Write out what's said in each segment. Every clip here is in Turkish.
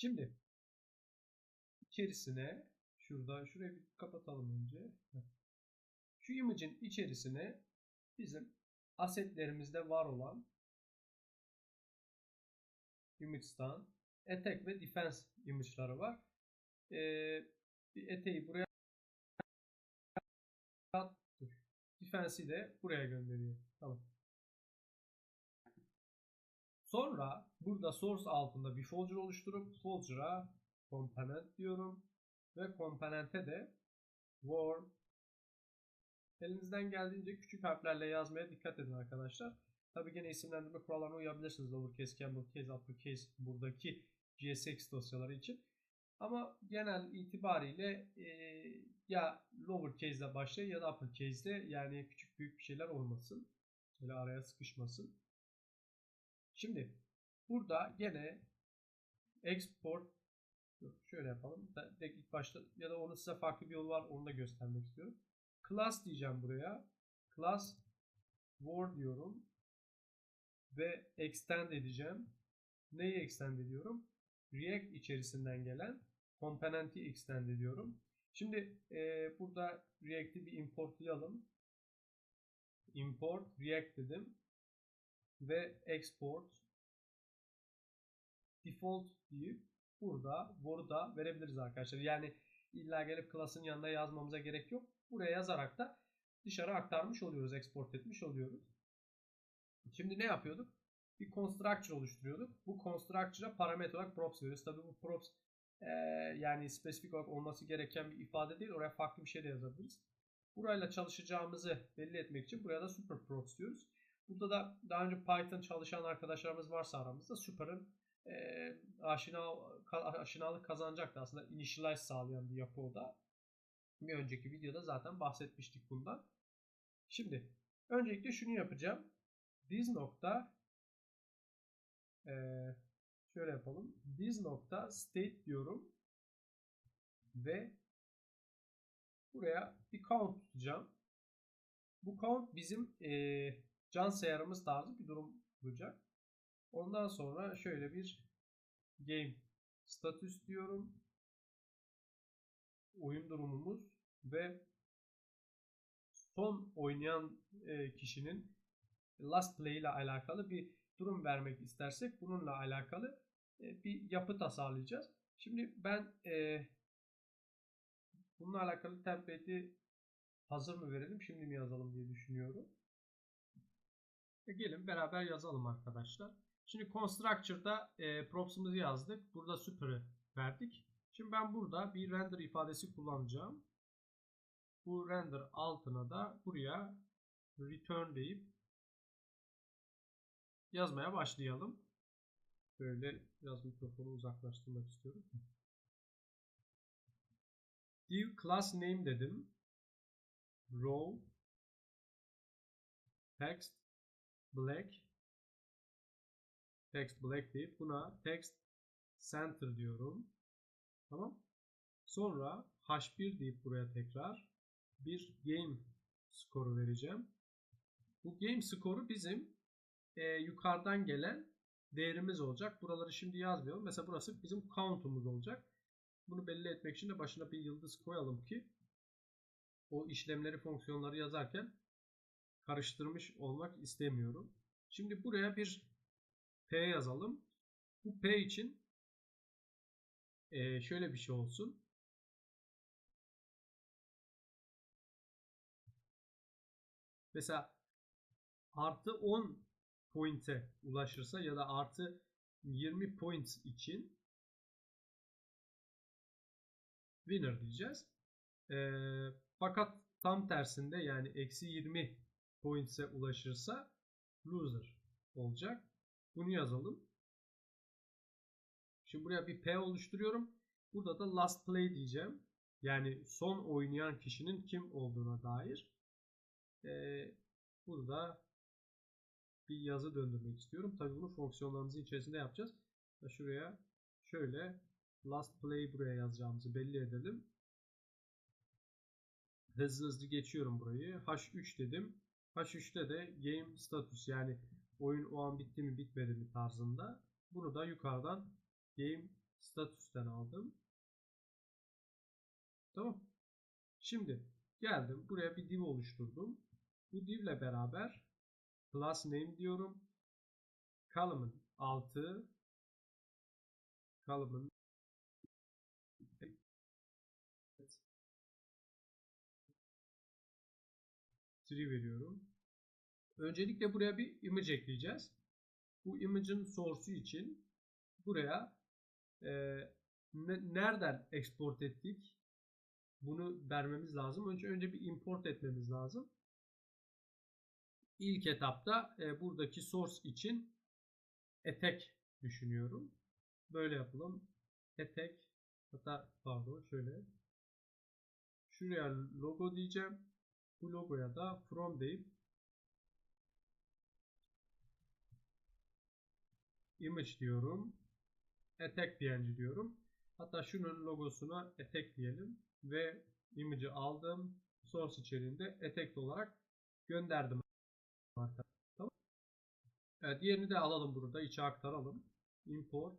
Şimdi içerisine şurada şurayı bir kapatalım önce. Şu image'in içerisine bizim asetlerimizde var olan image'dan attack ve defense image'ları var. Ee, bir eteği buraya defense'i de buraya gönderiyor. Tamam. Sonra burada source altında bir folder oluşturup folder'a component diyorum ve component'e de warm elinizden geldiğince küçük harflerle yazmaya dikkat edin arkadaşlar. Tabii gene isimlendirme kurallarına uyabilirsiniz. Lowercase, camel uppercase buradaki GSX dosyaları için. Ama genel itibariyle e, ya lowercase ile başlayın ya da uppercase ile yani küçük büyük bir şeyler olmasın. Böyle araya sıkışmasın. Şimdi burada gene export şöyle yapalım. Direkt ilk başta ya da onun size farklı bir yol var onu da göstermek istiyorum. Class diyeceğim buraya. Class war diyorum. Ve extend edeceğim. Neyi extend ediyorum? React içerisinden gelen komponenti extend ediyorum. Şimdi e, burada React'i bir importlayalım. Import React dedim. Ve export default deyip burada burada verebiliriz arkadaşlar. Yani illa gelip class'ın yanına yazmamıza gerek yok. Buraya yazarak da dışarı aktarmış oluyoruz. Export etmiş oluyoruz. Şimdi ne yapıyorduk? Bir constructor oluşturuyorduk. Bu constructor'a parametre olarak props veriyoruz. Tabii bu props e, yani spesifik olarak olması gereken bir ifade değil. Oraya farklı bir şey de yazabiliriz. Burayla çalışacağımızı belli etmek için buraya da super props diyoruz. Burada da daha önce Python çalışan arkadaşlarımız varsa aramızda super'ın e, aşina, aşinalık kazanacaktı aslında initialize sağlayan bir yapı o da. Bir önceki videoda zaten bahsetmiştik bundan. Şimdi öncelikle şunu yapacağım. This nokta e, şöyle yapalım. This nokta state diyorum ve buraya bir count tutacağım. Bu count bizim e, can sayarımız tarzı bir durum olacak. Ondan sonra şöyle bir game status diyorum. Oyun durumumuz ve son oynayan e, kişinin last play ile alakalı bir durum vermek istersek bununla alakalı e, bir yapı tasarlayacağız. Şimdi ben e, bununla alakalı template'i hazır mı verelim şimdi mi yazalım diye düşünüyorum. E, gelin beraber yazalım arkadaşlar. Şimdi constructor'da e, props'ımızı yazdık. Burada super'ı verdik. Şimdi ben burada bir render ifadesi kullanacağım. Bu render altına da buraya return deyip yazmaya başlayalım. Böyle biraz mikrofonu uzaklaştırmak istiyorum. Div class name dedim. Row text black text black deyip buna text center diyorum. Tamam. Sonra h1 deyip buraya tekrar bir game skoru vereceğim. Bu game skoru bizim e, yukarıdan gelen değerimiz olacak. Buraları şimdi yazmayalım. Mesela burası bizim count'umuz olacak. Bunu belli etmek için de başına bir yıldız koyalım ki o işlemleri, fonksiyonları yazarken karıştırmış olmak istemiyorum. Şimdi buraya bir P yazalım. Bu P için e, şöyle bir şey olsun. Mesela artı 10 point'e ulaşırsa ya da artı 20 points için winner diyeceğiz. E, fakat tam tersinde yani eksi 20 points'e ulaşırsa loser olacak. Bunu yazalım. Şimdi buraya bir P oluşturuyorum. Burada da last play diyeceğim. Yani son oynayan kişinin kim olduğuna dair. Ee, burada bir yazı döndürmek istiyorum. Tabii bunu fonksiyonlarımızın içerisinde yapacağız. Şuraya şöyle last play buraya yazacağımızı belli edelim. Hızlı hızlı geçiyorum burayı. H3 dedim. H3'te de game status yani oyun o an bitti mi bitmedi mi tarzında. Bunu da yukarıdan game statüsten aldım. Tamam. Şimdi geldim. Buraya bir div oluşturdum. Bu div ile beraber class name diyorum. Column'ın altı column'ın tree veriyorum. Öncelikle buraya bir image ekleyeceğiz. Bu image'ın source'u için buraya e, ne, nereden export ettik bunu vermemiz lazım. Önce önce bir import etmemiz lazım. İlk etapta e, buradaki source için etek düşünüyorum. Böyle yapalım. Etek hatta pardon şöyle şuraya logo diyeceğim. Bu logoya da from deyip image diyorum. Etek png diyorum. Hatta şunun logosuna etek diyelim ve image'ı aldım. Source içeriğinde etek olarak gönderdim. Tamam. Evet, diğerini de alalım burada. içe aktaralım. Import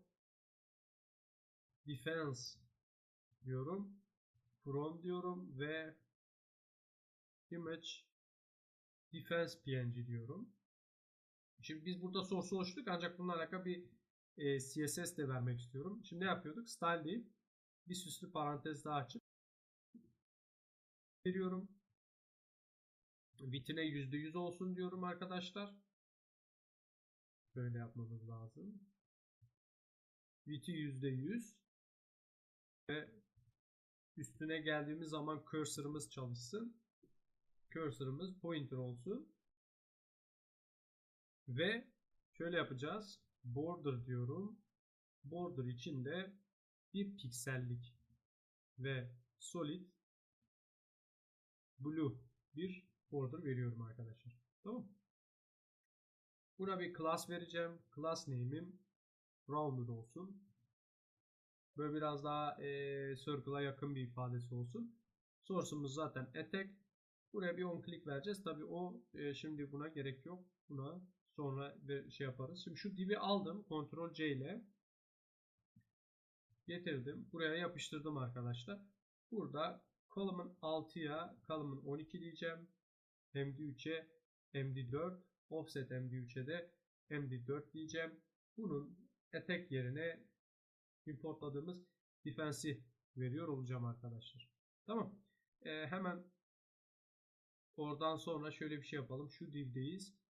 defense diyorum. From diyorum ve image defense png diyorum. Şimdi biz burada source oluşturduk ancak bununla alakalı bir e, CSS de vermek istiyorum. Şimdi ne yapıyorduk? Style deyip bir süslü parantez daha açıp veriyorum. Vitrine %100 olsun diyorum arkadaşlar. Böyle yapmamız lazım. Viti %100 ve üstüne geldiğimiz zaman cursor'ımız çalışsın. Cursor'ımız pointer olsun. Ve şöyle yapacağız. Border diyorum. Border içinde bir piksellik ve solid blue bir border veriyorum arkadaşlar. Tamam Buna bir class vereceğim. Class name'im rounded olsun. Böyle biraz daha e, circle'a yakın bir ifadesi olsun. Source'umuz zaten etek. Buraya bir on click vereceğiz. Tabi o e, şimdi buna gerek yok. Buna sonra bir şey yaparız. Şimdi şu divi aldım. Ctrl C ile getirdim. Buraya yapıştırdım arkadaşlar. Burada column 6'ya column 12 diyeceğim. MD3'e MD4 offset MD3'e de MD4 diyeceğim. Bunun etek yerine importladığımız defensi veriyor olacağım arkadaşlar. Tamam. Ee, hemen oradan sonra şöyle bir şey yapalım. Şu divdeyiz.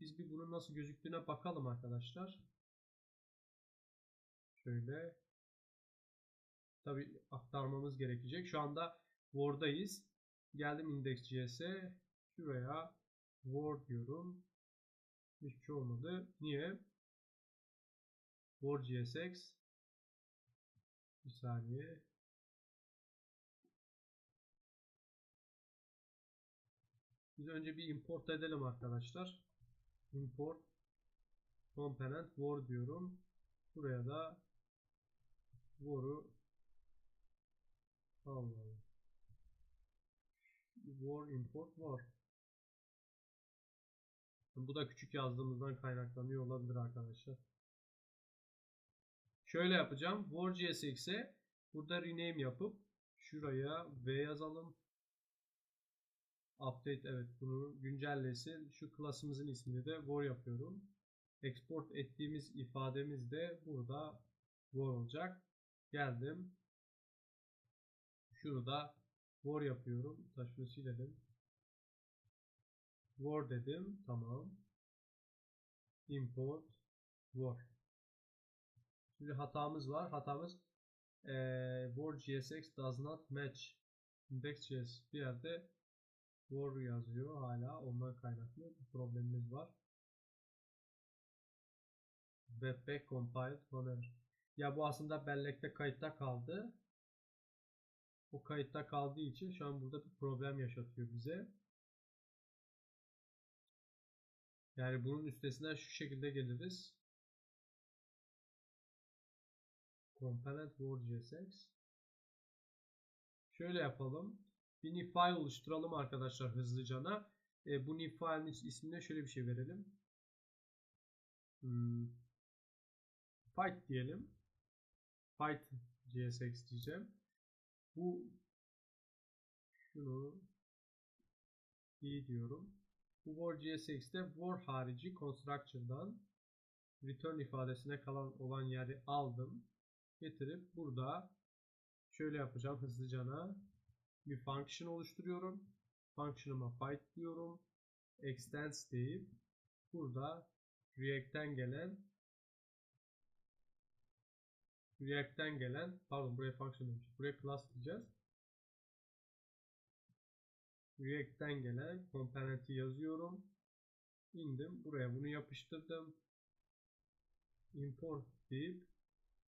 Biz bir bunun nasıl gözüktüğüne bakalım arkadaşlar. Şöyle. Tabi aktarmamız gerekecek. Şu anda Word'dayız. Geldim index.js'e. Şuraya Word diyorum. Hiçbir şey olmadı. Niye? Word.jsx Bir saniye. Biz önce bir import edelim arkadaşlar import component war diyorum. Buraya da war'u Allah war import war. Bu da küçük yazdığımızdan kaynaklanıyor olabilir arkadaşlar. Şöyle yapacağım. War CSX'e burada rename yapıp şuraya V yazalım. Update evet bunu güncellesin. Şu klasımızın ismini de war yapıyorum. Export ettiğimiz ifademiz de burada war olacak. Geldim. Şurada war yapıyorum. Taşını silelim. War dedim. Tamam. Import war. Şimdi hatamız var. Hatamız ee, war gsx does not match index.js bir yerde War yazıyor hala. Ondan kaynaklı bir problemimiz var. Webpack compiled runner. Ya bu aslında bellekte kayıtta kaldı. O kayıtta kaldığı için şu an burada bir problem yaşatıyor bize. Yani bunun üstesinden şu şekilde geliriz. Component Word JSX. Şöyle yapalım bir new file oluşturalım arkadaşlar hızlıcana. E, bu new file'in ismine şöyle bir şey verelim. Hmm. Fight diyelim. Fight GSX diyeceğim. Bu şunu iyi diyorum. Bu War GSX'te War harici Construction'dan return ifadesine kalan olan yeri aldım. Getirip burada şöyle yapacağım hızlıcana bir function oluşturuyorum. Function'ıma fight diyorum. Extends deyip burada React'ten gelen React'ten gelen pardon buraya function demiş. Buraya class diyeceğiz. React'ten gelen komponenti yazıyorum. İndim. Buraya bunu yapıştırdım. Import deyip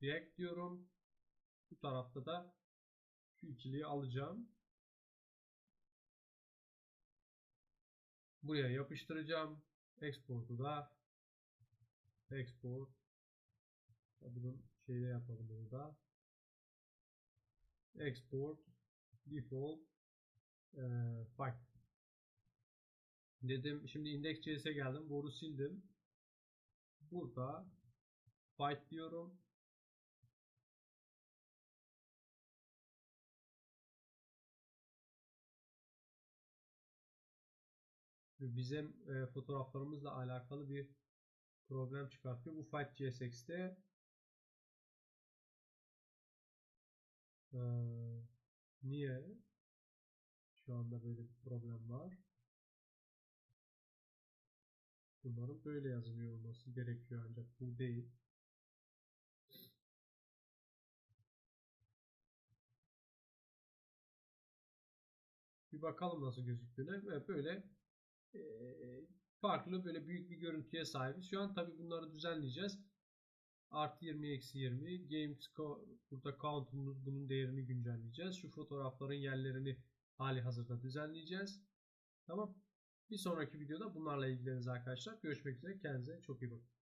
React diyorum. Bu tarafta da şu ikiliyi alacağım. Buraya yapıştıracağım. Export'u da export bunun şeyde yapalım burada. Export default e, fight dedim. Şimdi index.js'e geldim. Boru sildim. Burada fight diyorum. Bizim e, fotoğraflarımızla alakalı bir problem çıkartıyor. Bu Fight GSX'te ee, niye şu anda böyle bir problem var? Bunların böyle yazılıyor olması gerekiyor ancak bu değil. Bir bakalım nasıl gözüktüğüne ve böyle e, farklı böyle büyük bir görüntüye sahibiz. Şu an tabi bunları düzenleyeceğiz. Artı 20 eksi 20 games burada count'umuz bunun değerini güncelleyeceğiz. Şu fotoğrafların yerlerini hali hazırda düzenleyeceğiz. Tamam. Bir sonraki videoda bunlarla ilgileniriz arkadaşlar. Görüşmek üzere. Kendinize çok iyi bakın.